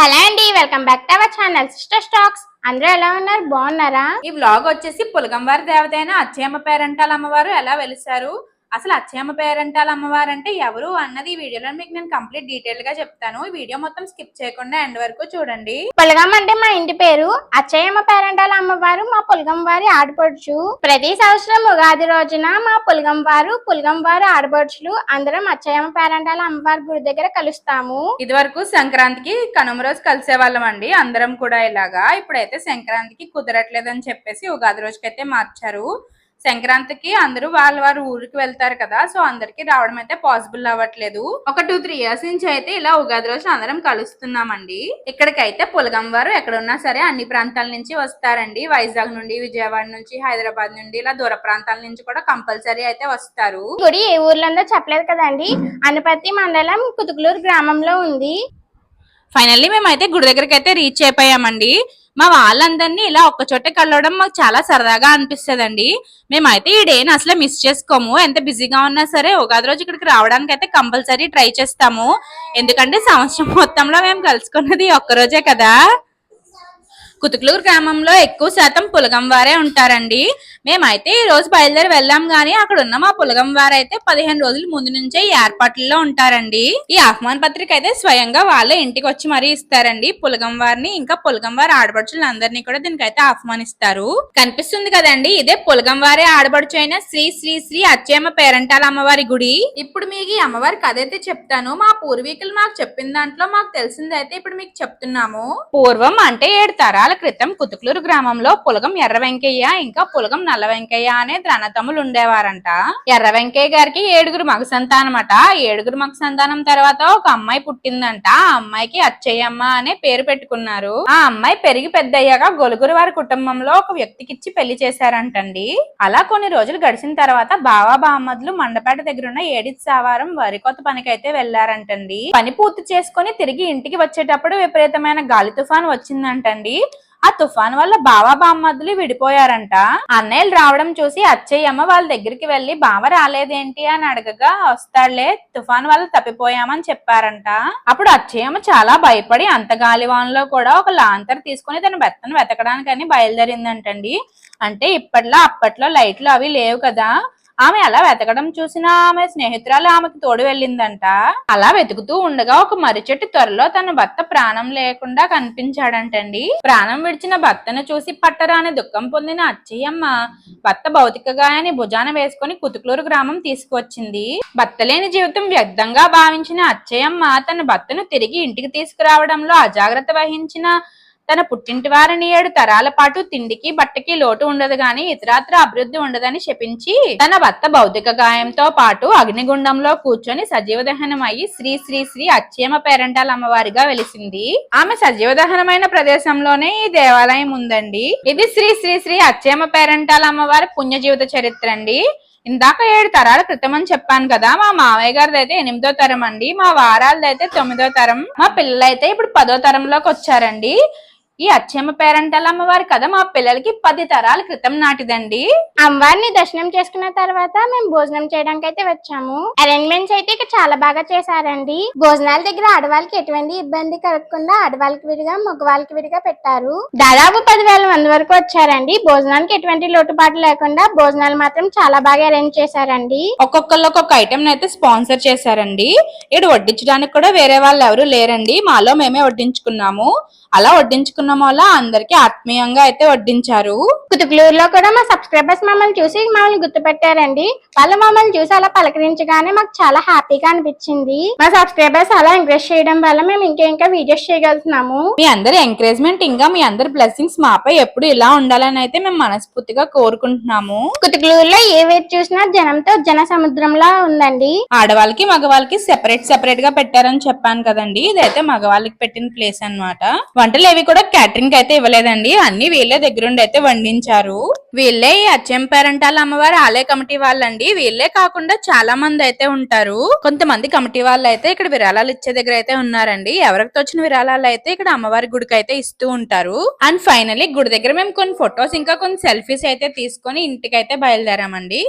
Hello అండి welcome back to our channel sister stocks. అందరూ ఎలా ఉన్నారు? బాగున్నారా? ఈ బ్లాగ్ వచ్చేసి పులగంవారి దేవత అయిన అచ్చయమ్మ పేరంటాల అమ్మవారు ఎలా వెలిసారు అసలు అచ్చయమ్మ పేరంటాల అమ్మవారు అంటే ఎవరు అన్నది ఈ వీడియోలో మీకు నేను కంప్లీట్ డీటెయిల్గా చెప్తాను. ఈ వీడియో మొత్తం స్కిప్ చేయకుండా ఎండ్ వరకు చూడండి. పులగం అంటే మా ఇంటి పేరు. అచ్చయ్యమ్మ పేరంటాల అమ్మవారు మా పులగం వారి ఆడపడుచు. ప్రతి సంవత్సరం ఉగాది రోజున మా పులగం వారు పులగం వారు ఆడపడుచులు అందరం అచ్చయ్యమ్మ పేరంటాల అమ్మవారి గుడి దగ్గర కలుస్తాము. ఇది వరకు సంక్రాంతికి కనుమ రోజు కలిసే వాళ్ళం అండి. అందరం కూడా ఇలాగా. ఇప్పుడైతే సంక్రాంతికి కుదరట్లేదని చెప్పేసి ఉగాది రోజుకైతే మార్చారు. సంక్రాంతికి అందరూ వాళ్ళ వారు ఊరికి వెళ్తారు కదా సో అందరికి రావడం అయితే పాసిబుల్ అవ్వట్లేదు. ఒక టూ త్రీ ఇయర్స్ నుంచి అయితే ఇలా ఉగాది రోజు అందరం కలుస్తున్నామండి. ఇక్కడికైతే పులగం వారు ఎక్కడున్నా సరే అన్ని ప్రాంతాల నుంచి వస్తారండి. వైజాగ్ నుండి విజయవాడ నుంచి హైదరాబాద్ నుండి ఇలా దూర ప్రాంతాల నుంచి కూడా కంపల్సరీ అయితే వస్తారు. ఈ గుడి ఏ ఊర్లో చెప్పలేదు కదండి. అనపర్తి మండలం కుతుకులూరు గ్రామంలో ఉంది. ఫైనల్లీ మేమైతే గుడి దగ్గరికి అయితే రీచ్ అయిపోయామండి. మా వాళ్ళందరినీ ఇలా ఒక్క చోట కలవడం మాకు చాలా సరదాగా అనిపిస్తుందండి. మేమైతే ఈ డేని అసలు మిస్ చేసుకోము. ఎంత బిజీగా ఉన్నా సరే ఉగాది రోజు ఇక్కడికి రావడానికి అయితే కంపల్సరీ ట్రై చేస్తాము. ఎందుకంటే సంవత్సరం మొత్తంలో మేము కలుసుకున్నది ఒక్కరోజే ఒక్క రోజే కదా. కుతుకులూరు గ్రామంలో ఎక్కువ శాతం పులగం వారే ఉంటారండి. మేమైతే ఈ రోజు బయలుదేరి వెళ్ళాం గానీ అక్కడ ఉన్న మా పులగం వారైతే పదిహేను రోజుల ముందు నుంచే ఈ ఏర్పాట్లలో ఉంటారండి. ఈ ఆహ్వాన పత్రిక అయితే స్వయంగా వాళ్ళే ఇంటికి వచ్చి మరీ ఇస్తారండి. పులగం వారిని ఇంకా పులగం వారి ఆడపడుచులు అందరినీ కూడా దీనికైతే ఆహ్వానిస్తారు. కనిపిస్తుంది కదండి ఇదే పులగం వారే ఆడపడుచు అయిన శ్రీ శ్రీ శ్రీ అచ్చయమ్మ పేరంటాల అమ్మవారి గుడి. ఇప్పుడు మీకు ఈ అమ్మవారి కథ అయితే చెప్తాను. మా పూర్వీకులు మాకు చెప్పిన దాంట్లో మాకు తెలిసిందైతే ఇప్పుడు మీకు చెప్తున్నాము. పూర్వం అంటే ఏడు తరాల క్రితం కుతుకులూరు గ్రామంలో పులగం ఎర్ర వెంకయ్య ఇంకా పులగం నల్ల వెంకయ్య అనే ద్రణతములు ఉండేవారంట. ఎర్ర వెంకయ్య గారికి ఏడుగురు మగ సంతానమట. ఏడుగురు మగ సంతానం తర్వాత ఒక అమ్మాయి పుట్టిందంట. ఆ అమ్మాయికి అచ్చయ్యమ్మ అనే పేరు పెట్టుకున్నారు. ఆ అమ్మాయి పెరిగి పెద్దయ్యాక గొలుగురు వారి కుటుంబంలో ఒక వ్యక్తికిచ్చి పెళ్ళి చేశారంటండి. అలా కొన్ని రోజులు గడిచిన తర్వాత బావా బామ్మద్లు మండపేట దగ్గర ఉన్న ఏడిత్ సావారం వరి కొత్త పనికైతే వెళ్ళారంటండి. పని పూర్తి చేసుకొని తిరిగి ఇంటికి వచ్చేటప్పుడు విపరీతమైన గాలి తుఫాన్ వచ్చిందంటండి. ఆ తుఫాన్ వల్ల బావా బామ్మద్దులు విడిపోయారంట. అన్నయ్యలు రావడం చూసి అచ్చయ్యమ్మ వాళ్ళ దగ్గరికి వెళ్ళి బావ రాలేదేంటి? అని అడగగా వస్తాడులే తుఫాన్ వల్ల తప్పిపోయామని చెప్పారంట. అప్పుడు అచ్చయ్యమ్మ చాలా భయపడి అంత గాలివాన్లో కూడా ఒక లాంతర్ తీసుకుని తన బెత్తను వెతకడానికని బయలుదేరిందంటండి. అంటే ఇప్పట్లో అప్పట్లో లైట్లు అవి లేవు కదా. ఆమె అలా వెతకడం చూసిన ఆమె స్నేహితురాలు ఆమెకు తోడు వెళ్ళిందంట. అలా వెతుకుతూ ఉండగా ఒక మర్రి చెట్టు త్వరలో తన భర్త ప్రాణం లేకుండా కనిపించాడంటండి. ప్రాణం విడిచిన భర్తను చూసి పట్టరాని దుఃఖం పొందిన అచ్చయ్యమ్మ భర్త భౌతిక గాయాన్ని భుజాన వేసుకుని కుతుకులూరు గ్రామం తీసుకువచ్చింది. భర్త లేని జీవితం వ్యర్థంగా భావించిన అచ్చయ్యమ్మ తన భర్తను తిరిగి ఇంటికి తీసుకురావడంలో అజాగ్రత్త వహించిన తన పుట్టింటి వారిని ఏడు తరాల పాటు తిండికి బట్టకి లోటు ఉండదు గాని ఇతరాత్ర అభివృద్ధి ఉండదని శపించి తన భర్త భౌతిక గాయంతో పాటు అగ్నిగుండంలో కూర్చొని సజీవ దహనం అయ్యి శ్రీ శ్రీ శ్రీ అచ్చేమ పేరంటాల అమ్మవారిగా వెలిసింది. ఆమె సజీవ దహనమైన ప్రదేశంలోనే ఈ దేవాలయం ఉందండి. ఇది శ్రీ శ్రీ శ్రీ అచ్చేమ పేరంటాల అమ్మవారి పుణ్య జీవిత చరిత్ర అండి. ఇందాక ఏడు తరాల క్రితం అని చెప్పాను కదా మా మావయ్య గారిది అయితే ఎనిమిదో తరం అండి మా వారాలది అయితే తొమ్మిదో తరం మా పిల్లలైతే ఇప్పుడు పదో తరంలోకి వచ్చారండి. ఈ అచ్చమ్మ పేరంటాల అమ్మవారి కథ మా పిల్లలకి పది తరాల క్రితం నాటిదండి. అమ్మవారిని దర్శనం చేసుకున్న తర్వాత మేము భోజనం చేయడానికి అయితే వచ్చాము. అరేంజ్మెంట్స్ అయితే ఇక చాలా బాగా చేశారండి. భోజనాల దగ్గర ఆడవాళ్ళకి ఎటువంటి ఇబ్బంది కలగకుండా ఆడవాళ్ళకి విడిగా మగవాళ్ళకి విడిగా పెట్టారు. దాదాపు పదివేల మంది వరకు వచ్చారండి. భోజనానికి ఎటువంటి లోటుపాటు లేకుండా భోజనాలు మాత్రం చాలా బాగా అరేంజ్ చేశారండి. ఒక్కొక్కళ్ళు ఒక్కొక్క ఐటెం అయితే స్పాన్సర్ చేశారండి. ఇక్కడ వడ్డించడానికి కూడా వేరే వాళ్ళు ఎవరు లేరండి. మాలో మేమే వడ్డించుకున్నాము. అలా వడ్డించుకున్న వల్ల అందరికి ఆత్మీయంగా అయితే వడ్డించారు. కుతుకులూరులో కూడా మా సబ్స్క్రైబర్స్ మమ్మల్ని చూసి మమ్మల్ని గుర్తుపెట్టారండి. వాళ్ళు మమ్మల్ని చూసి అలా పలకరించగానే మాకు చాలా హ్యాపీగా అనిపించింది. మా సబ్స్క్రైబర్స్ అలా ఎంకరేజ్ చేయడం వల్ల మేము ఇంకా ఇంకా వీడియోస్ చేయగలుగుతున్నాము. మీ అందరి ఎంకరేజ్మెంట్ ఇంకా మీ అందరి బ్లెస్సింగ్స్ మాపై ఎప్పుడు ఇలా ఉండాలని అయితే మేము మనస్ఫూర్తిగా కోరుకుంటున్నాము. కుతుకులూరులో ఏ వేరు చూసినా జనంతో జన సముద్రంలా ఉందండి. ఆడవాళ్ళకి మగవాళ్ళకి సెపరేట్ సెపరేట్గా పెట్టారని చెప్పాను కదండి. ఇదైతే మగవాళ్ళకి పెట్టిన ప్లేస్ అన్నమాట. వంటలు ఏవి కూడా క్యాటరింగ్ అయితే ఇవ్వలేదండి. అన్ని వీళ్ళే దగ్గరుండి అయితే వండించారు. వీళ్ళే ఈ అచ్చం పేరంటాల అమ్మవారి ఆలయ కమిటీ వాళ్ళండి. వీళ్ళే కాకుండా చాలా మంది అయితే ఉంటారు. కొంతమంది కమిటీ వాళ్ళు అయితే ఇక్కడ విరాళాలు ఇచ్చే దగ్గర అయితే ఉన్నారండి. ఎవరికి తోచిన విరాళాలు అయితే ఇక్కడ అమ్మవారి గుడికి అయితే ఇస్తూ ఉంటారు. అండ్ ఫైనలీ గుడి దగ్గర మేము కొన్ని ఫొటోస్ ఇంకా కొన్ని సెల్ఫీస్ అయితే తీసుకొని ఇంటికి అయితే బయలుదేరామండి